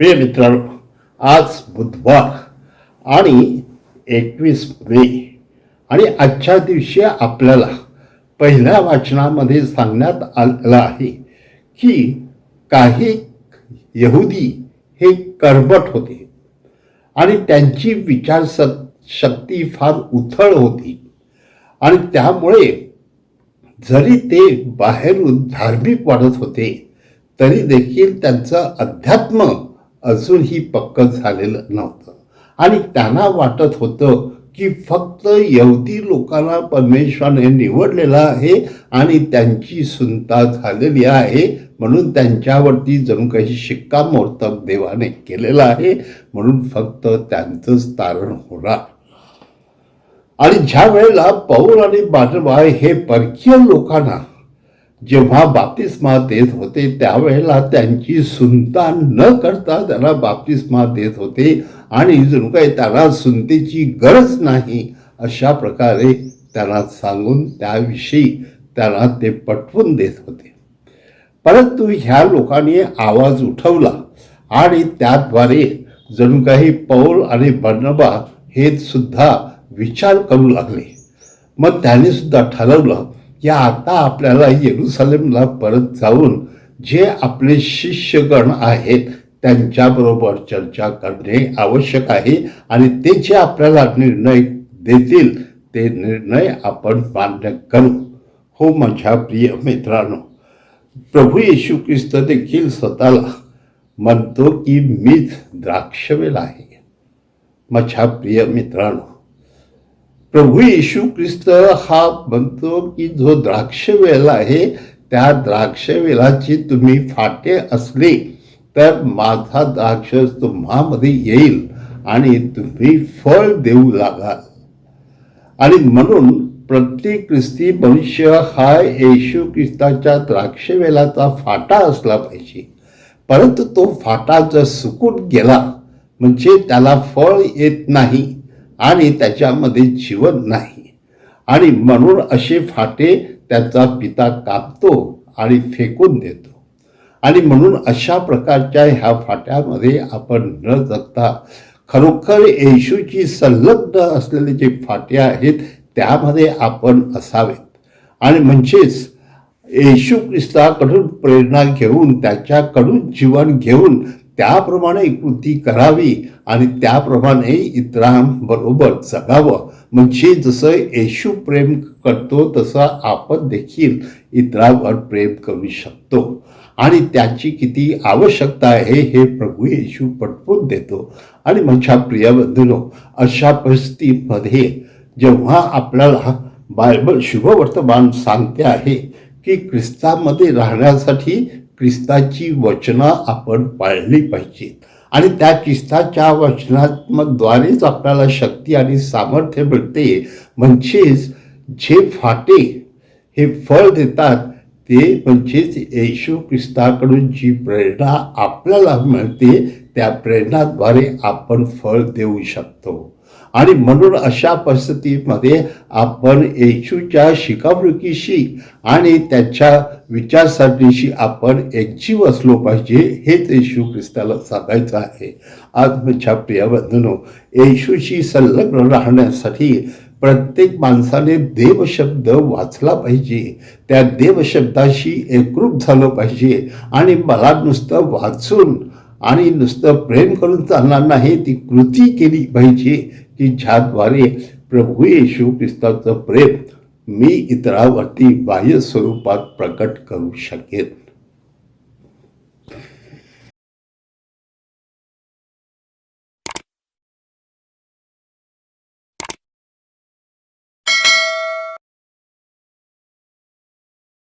प्रिय मित्रांनो आज बुधवार आणि एकवीस मे आणि आजच्या दिवशी आपल्याला पहिल्या वाचनामध्ये सांगण्यात आलेलं आहे की काही यहुदी हे कर्मठ होते आणि त्यांची विचार शक्ती फार उथळ होती. आणि त्यामुळे जरी ते बाहेरून धार्मिक वाढत होते तरी देखील त्यांचं अध्यात्म अजूनही पक्क झालेलं नव्हतं. आणि त्यांना वाटत होतं की फक्त यहुदी लोकांना परमेश्वराने निवडलेलं आहे आणि त्यांची सुनता झालेली आहे म्हणून त्यांच्यावरती जणू काही शिक्कामोर्तब देवाने केलेला आहे म्हणून फक्त त्यांचंच तारण होणार. आणि ज्या वेळेला पौर आणि बाजबा हे परकीय लोकांना जेव्हा बाप्तिस्मा देत होते त्यावेळेला त्यांची सुनता न करता त्याला बाप्तिस्मा देत होते आणि जणू काही त्याला सुनतेची गरज नाही अशा प्रकारे त्याला सांगून त्याविषयी त्याला ते पटवून देत होते. परंतु ह्या लोकांनी आवाज उठवला आणि त्याद्वारे जणू काही पौल आणि बर्नबा हे सुद्धा विचार करू लागले. मग त्याने सुद्धा ठरवलं की आता आपल्याला येरुसलेमला परत जाऊन जे आपले शिष्यगण आहेत त्यांच्याबरोबर चर्चा करणे आवश्यक आहे आणि ते जे आपल्याला निर्णय देतील ते निर्णय आपण मान्य करू. हो माझ्या प्रिय मित्रांनो प्रभू येशू ख्रिस्त देखील स्वतःला म्हणतो की मीच द्राक्षवेल आहे. माझ्या प्रिय मित्रांनो प्रभू येशू ख्रिस्त हा म्हणतो की जो द्राक्षवेल आहे त्या द्राक्षवेलाची तुम्ही फाटे असले तर माझा द्राक्ष तुम्हामध्ये येईल आणि तुम्ही फळ देऊ लागाल. आणि म्हणून प्रत्येक ख्रिस्ती मनुष्य हा येशू ख्रिस्ताच्या द्राक्षवेलाचा फाटा असला पाहिजे. परंतु तो फाटा जर सुकून गेला म्हणजे त्याला फळ येत नाही आणि त्याच्यामध्ये जीवन नाही. आणि म्हणून असे फाटे त्याचा पिता कापतो आणि फेकून देतो. आणि म्हणून अशा प्रकारच्या ह्या फाट्यामध्ये आपण न जगता खरोखर येशूची संलग्न असलेले जे फाटे आहेत त्यामध्ये आपण असावेत. आणि म्हणजेच येशू ख्रिस्ताकडून प्रेरणा घेऊन त्याच्याकडून जीवन घेऊन त्याप्रमाणे कृती करावी आणि त्याप्रमाणे इतरांबरोबर जगावं. म्हणजे जसं येशू प्रेम करतो तसं आपण देखील इतरांवर प्रेम करू शकतो. आणि त्याची किती आवश्यकता आहे हे प्रभू येशू पटवून देतो. आणि माझ्या प्रिय बंधूनो अशा परिस्थितीमध्ये जेव्हा आपल्याला बायबल शुभवर्तमान सांगते आहे की ख्रिस्तामध्ये राहण्यासाठी ख्रिस्ताची वचनं आपण पाळली पाहिजेत. आणि त्या ख्रिस्ताच्या वचनात्मकद्वारेच आपल्याला शक्ती आणि सामर्थ्य मिळते. म्हणजेच जे फाटे हे फळ देतात ते म्हणजेच येशू ख्रिस्ताकडून जी प्रेरणा आपल्याला मिळते त्या प्रेरणाद्वारे आपण फळ देऊ शकतो. आणि म्हणून अशा परिस्थितीमध्ये आपण येशूच्या शिकावृकीशी आणि त्याच्या विचारसरणीशी आपण एकजीव असलो पाहिजे हेच येशू ख्रिस्ताला सांगायचं आहे. आज माझ्या येशूशी संलग्न राहण्यासाठी प्रत्येक माणसाने देवशब्द वाचला पाहिजे. त्या देवशब्दाशी एकरूप झालं पाहिजे आणि मला नुसतं वाचून आणि नुसतं प्रेम करून चालणार नाही ती कृती केली पाहिजे की ज्याद्वारे प्रभू येशू ख्रिस्ताचं प्रेम मी इतरावरती बाह्य स्वरूपात प्रकट करू शकेन.